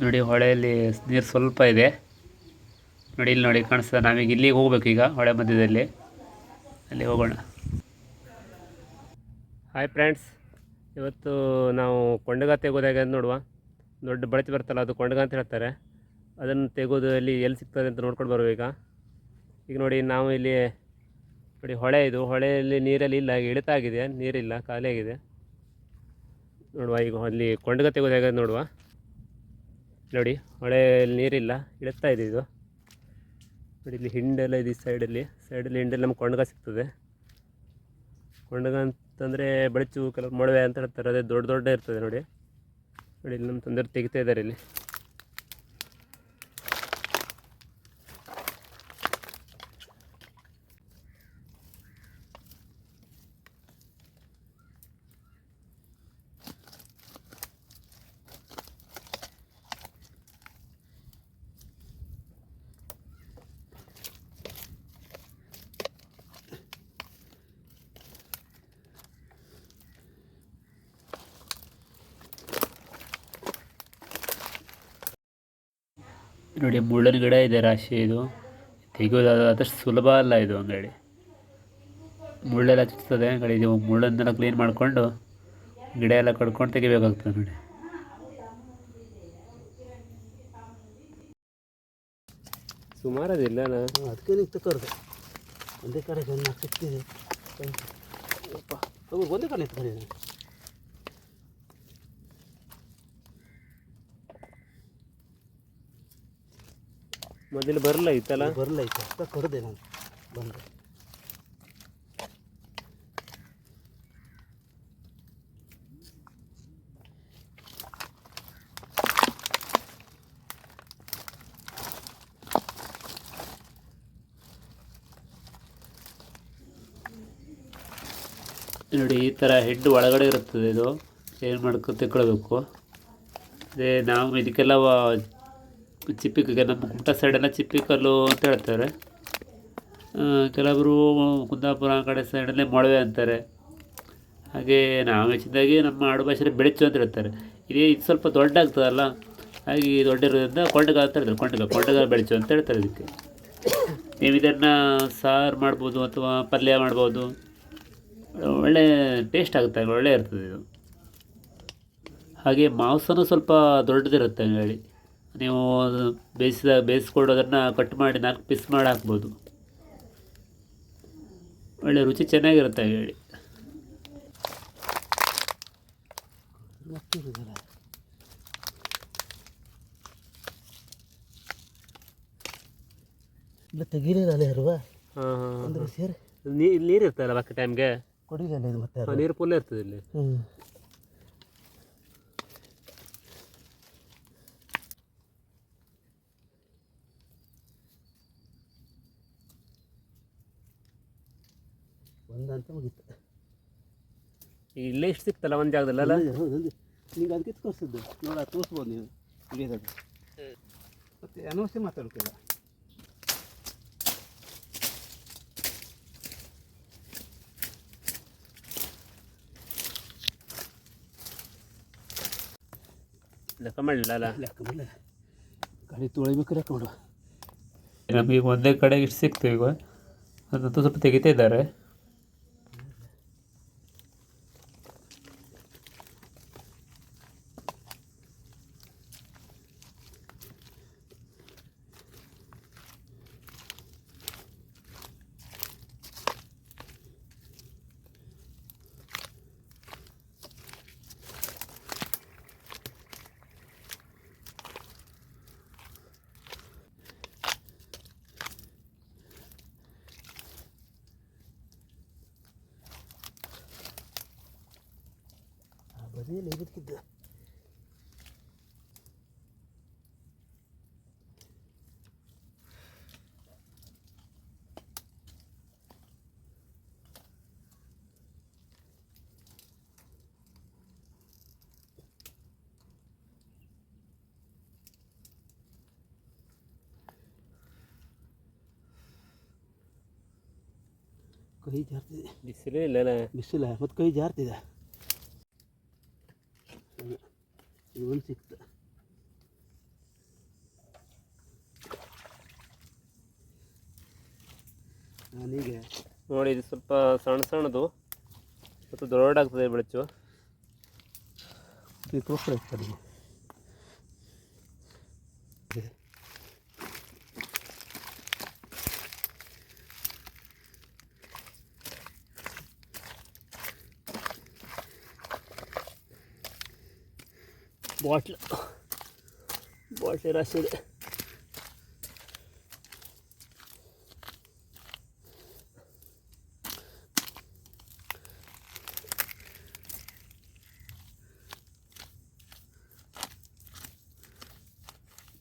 ನೋಡಿ ಹೊಳೆಯಲ್ಲಿ ನೀರು ಸ್ವಲ್ಪ ಇದೆ. ನೋಡಿ, ಇಲ್ಲಿ ನೋಡಿ ಕಾಣಿಸ್ತದೆ. ನಾವೀಗ ಇಲ್ಲಿಗೆ ಹೋಗ್ಬೇಕು ಈಗ, ಹೊಳೆ ಮಧ್ಯದಲ್ಲಿ. ಅಲ್ಲಿ ಹೋಗೋಣ. ಹಾಯ್ ಫ್ರೆಂಡ್ಸ್ ಇವತ್ತು ನಾವು ಕೊಂಡಗ ತೆಗೋದಾಗ ನೋಡುವ. ದೊಡ್ಡ ಬಳತಿ ಬರ್ತಲ್ಲ ಅದು ಕೊಂಡಗ ಅಂತ ಹೇಳ್ತಾರೆ. ಅದನ್ನು ತೆಗೋದು ಅಲ್ಲಿ ಎಲ್ಲಿ ಸಿಗ್ತದೆ ಅಂತ ನೋಡ್ಕೊಂಡು ಬರುವ ಈಗ. ಈಗ ನೋಡಿ, ನಾವು ಇಲ್ಲಿ, ನೋಡಿ ಹೊಳೆ ಇದು. ಹೊಳೆಯಲ್ಲಿ ನೀರಲ್ಲಿ ಇಲ್ಲ ಇಳಿತಾಗಿದೆ. ನೀರಿಲ್ಲ, ಖಾಲಿಯಾಗಿದೆ. ನೋಡುವ ಈಗ ಅಲ್ಲಿ ಕೊಂಡಗ ತೆಗೋದಾಗ ನೋಡುವ. ನೋಡಿ ಹೊಳೆಯಲ್ಲಿ ನೀರಿಲ್ಲ ಇಳುತ್ತಾ ಇದೆ ಇದು. ನೋಡಿ, ಇಲ್ಲಿ ಹಿಂಡೆಲ್ಲ ಇದೆ ಈ ಸೈಡಲ್ಲಿ. ಸೈಡಲ್ಲಿ ಹಿಂಡಲ್ಲಿ ನಮ್ಗೆ ಕೊಂಡಗ ಸಿಗ್ತದೆ. ಕೊಂಡಗ ಅಂತಂದರೆ ಬಳಚು ಕೆಲವು ಮೊಳವೆ ಅಂತ ಹೇಳ್ತಾರೆ, ಅದೇ ದೊಡ್ಡ ದೊಡ್ಡ ಇರ್ತದೆ ನೋಡಿ. ನೋಡಿ, ಇಲ್ಲಿ ನಮ್ಮ ತಂದೆಯವ್ರು ತೆಗಿತಾ ಇದ್ದಾರೆ ಇಲ್ಲಿ. ನೋಡಿ ಮುಳ್ಳನ ಗಿಡ ಇದೆ ರಾಶಿ ಇದು. ತೆಗೆಯೋದು ಅದಷ್ಟು ಆದಷ್ಟು ಸುಲಭ ಅಲ್ಲ ಇದು ಅಂಗಡಿ. ಮುಳ್ಳೆಲ್ಲ ಚುಚ್ತದೆ ಅಂಗಡಿ ಇದು ಮುಳ್ಳನ್ನೆಲ್ಲ ಕ್ಲೀನ್ ಮಾಡಿಕೊಂಡು ಗಿಡ ಎಲ್ಲ ಕಡ್ಕೊಂಡು ತೆಗಿಬೇಕಾಗ್ತದೆ ನೋಡಿ. ಸುಮಾರು ಅದಿಲ್ಲ ಅದಕ್ಕೆ ನಿಂತು ಕರೆದೆ. ಒಂದೇ ಕಡೆ ಸಿಕ್ತಿದೆ ಒಂದೇ ಕಡೆ ನಿಂತು ಮೊದಲು ಬರಲ್ಲ ಇತ್ತಲ್ಲ? ಬರಲ್ಲ ಐತೆ ಅಂತ ಕರೆದೆ ನಾನು ಬಂದೆ. ನೋಡಿ ಈ ಥರ ಹೆಡ್ ಒಳಗಡೆ ಇರುತ್ತದೆ ಇದು. ಏನು ಮಾಡ್ಕೊ ತೆಕ್ಕೊಳ್ಬೇಕು ಅದೇ ನಾವು ಇದಕ್ಕೆಲ್ಲ ವ- ಚಿಪ್ಪಿಗೆ ನಮ್ಮ ಕುಮಟಾ ಸೈಡೆಲ್ಲ ಚಿಪ್ಪಿಕಲ್ಲು ಅಂತ ಹೇಳ್ತಾರೆ. ಕೆಲವರು ಕುಂದಾಪುರ ಕಡೆ ಸೈಡಲ್ಲೇ ಮೊಳವೆ ಅಂತಾರೆ. ಹಾಗೆ ನಾವು ಹೆಚ್ಚಿದಾಗಿ ನಮ್ಮ ಆಡು ಭಾಷೆಯಲ್ಲಿ ಬೆಳಚು ಅಂತ ಹೇಳ್ತಾರೆ. ಇದೇ ಇದು ಸ್ವಲ್ಪ ದೊಡ್ಡ ಆಗ್ತದಲ್ಲ ಹಾಗೆ ದೊಡ್ಡ ಇರೋದ್ರಿಂದ ಕೊಂಡಗ ಅಂತ ಹೇಳ್ತಾರೆ. ಕೊಂಡಗ ಕೊಂಡಗ ಬೆಳಚು ಅಂತ ಹೇಳ್ತಾರೆ ಇದಕ್ಕೆ. ನೀವು ಇದನ್ನು ಸಾರು ಮಾಡ್ಬೋದು ಅಥವಾ ಪಲ್ಯ ಮಾಡ್ಬೋದು. ಒಳ್ಳೆ ಟೇಸ್ಟ್ ಆಗುತ್ತೆ, ಒಳ್ಳೆ ಇರ್ತದೆ ಇದು. ಹಾಗೆ ಮಾಂಸನೂ ಸ್ವಲ್ಪ ದೊಡ್ಡದಿರುತ್ತೆ ಹೇಳಿ ನೀವು ಬೇಯಿಸಿದ ಬೇಯಿಸ್ಕೊಡೋದನ್ನು ಕಟ್ ಮಾಡಿ ನಾಲ್ಕು ಪೀಸ್ ಮಾಡಿ ಹಾಕ್ಬೋದು ಒಳ್ಳೆ ರುಚಿ ಚೆನ್ನಾಗಿರುತ್ತೆ ಹೇಳಿ. ನೀರ್ ಬಾಕಿ ಟೈಮ್ಗೆ ಕೊಡಿಲ್ಲ ಇದು ಮತ್ತೆ ನೀರು ಪುಲ್ ಇರ್ತದೆ ಇಲ್ಲಿ. ಒಂದಂತ ಮುಗೀತು. ಈಗ ಇಲ್ಲೇ ಇಷ್ಟು ಸಿಕ್ತಲ್ಲ ಒಂದು ಜಾಗದಲ್ಲ ಹೌದು ನಿಂಗೆ ಅದಕ್ಕೆ ತೋರಿಸಿದ್ದು. ನೋಡ ತೋರಿಸ್ಬೋದು ನೀವು. ಹಿಡಿಯೋದು ಮತ್ತೆ ಅನವಶ್ಯ ಮಾತಾಡ್ತಿಲ್ಲ ಲೆಕ್ಕ ಮಾಡಲಿಲ್ಲ ಅಲ್ಲ? ಲೆಕ್ಕ ಮಾಡಲಿಲ್ಲ. ಗಾಡಿ ತೊಳಿಬೇಕು ಲೆಕ್ಕ ಮಾಡುವ. ನಮಗೆ ಒಂದೇ ಕಡೆಗೆ ಇಷ್ಟು ಸಿಕ್ತು ಈಗ. ಅದಂತೂ ಸ್ವಲ್ಪ ತೆಗಿತಾ ಇದ್ದಾರೆ. ಆ ಬದಿಯಲ್ಲಿ ಇದಕ್ಕಿದ್ದ ಕೈ ಜಾರ್ತಿದೆ ಬಿಸಿಲೇ ಇಲ್ಲಲ್ಲ ಬಿಸಿಲ ಮತ್ತು ಕೈ ಜಾರ್ತಿದೆ ಇದು ಸಿಕ್ತ ಸಿಕ್ತು ನಾನೀಗ ನೋಡಿ ಇದು ಸ್ವಲ್ಪ ಸಣ್ಣ ಸಣ್ಣದು ಮತ್ತು ದೊಡ್ಡಾಗ್ತದೆ ಬೆಳಚು. ಇದು ತೋರ್ಸ್ಕೊಳ್ತಾರೆ ಸರ್ ಬಾಟ್ಲ್ ಬಾಟ್ಲಿ ರಾಶಿ ಇದೆ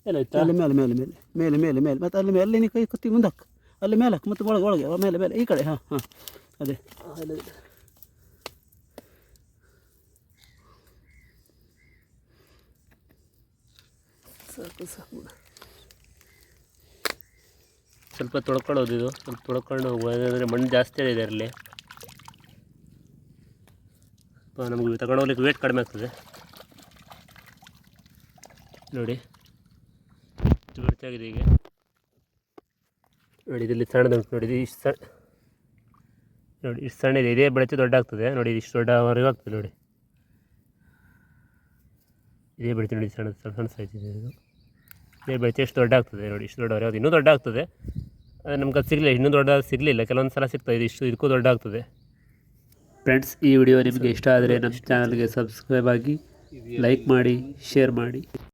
ಏನಾಯ್ತಾ ಅಲ್ಲಿ ಮೇಲೆ ಮೇಲೆ ಮೇಲೆ ಮೇಲೆ ಮೇಲೆ ಮೇಲೆ ಮತ್ತೆ ಅಲ್ಲಿ ಮೇಲೆ ನೀ ಕೈ ಕುತ್ತಿ ಮುಂದೆ ಹಾಕು ಅಲ್ಲಿ ಮೇಲೆ ಹಾಕು ಮತ್ತೆ ಒಳಗೆ ಒಳಗೆ ಮೇಲೆ ಮೇಲೆ ಈ ಕಡೆ ಹಾಂ ಹಾಂ ಅದೇ ಸಾಕು ಸಾಕು. ಸ್ವಲ್ಪ ತೊಳ್ಕೊಳ್ಳೋದು ಇದು. ಸ್ವಲ್ಪ ತೊಳ್ಕೊಂಡು ಹೋಗೋದಂದರೆ ಮಣ್ಣು ಜಾಸ್ತಿ ಇದೆ ಇದರಲ್ಲಿ ನಮಗೆ ತಗೊಂಡು ಹೋಗ್ಲಿಕ್ಕೆ ವೇಟ್ ಕಡಿಮೆ ಆಗ್ತದೆ. ನೋಡಿ. ಬೆಳಚಾಗಿದೆ ಈಗ. ನೋಡಿ, ಇದರಲ್ಲಿ ಸಣ್ಣದುಂಟು ನೋಡಿ ಇಷ್ಟು ಸಣ್ಣ ನೋಡಿ, ಇಷ್ಟು ಸಣ್ಣ ಇದೆ ಇದೇ ಬೆಳಚೆ ದೊಡ್ಡ ಆಗ್ತದೆ ನೋಡಿ, ಇದು ಇಷ್ಟು ದೊಡ್ಡವರೆಗೂ ಆಗ್ತದೆ, ನೋಡಿ. ಇದೇ ಬೆಳಿತೀವಿ ನೋಡಿ, ಸಣ್ಣ ಸಣ್ಣ ಸಣ್ಣ ಸೈಜ್ ಇದೆ ಇದು. ಇದೇ ಬೈ ಎಷ್ಟು ದೊಡ್ಡ ಆಗ್ತದೆ ನೋಡಿ, ಇಷ್ಟು ದೊಡ್ಡವರೆ. ಅದು ಇನ್ನೂ ದೊಡ್ಡ ಆಗ್ತದೆ ಅದು ನಮ್ಗೆ ಅದು ಸಿಗಲಿಲ್ಲ, ಇನ್ನೂ ದೊಡ್ಡ ಸಿಗಲಿಲ್ಲ. ಕೆಲವೊಂದು ಸಲ ಸಿಗ್ತದೆ ಇದು, ಇಷ್ಟು ಇದಕ್ಕೂ ದೊಡ್ಡ ಆಗ್ತದೆ ಫ್ರೆಂಡ್ಸ್ ಈ ವಿಡಿಯೋ ನಿಮಗೆ ಇಷ್ಟ ಆದರೆ ನಮ್ಮ ಚಾನಲ್ಗೆ ಸಬ್ಸ್ಕ್ರೈಬ್ ಆಗಿ ಲೈಕ್ ಮಾಡಿ ಶೇರ್ ಮಾಡಿ.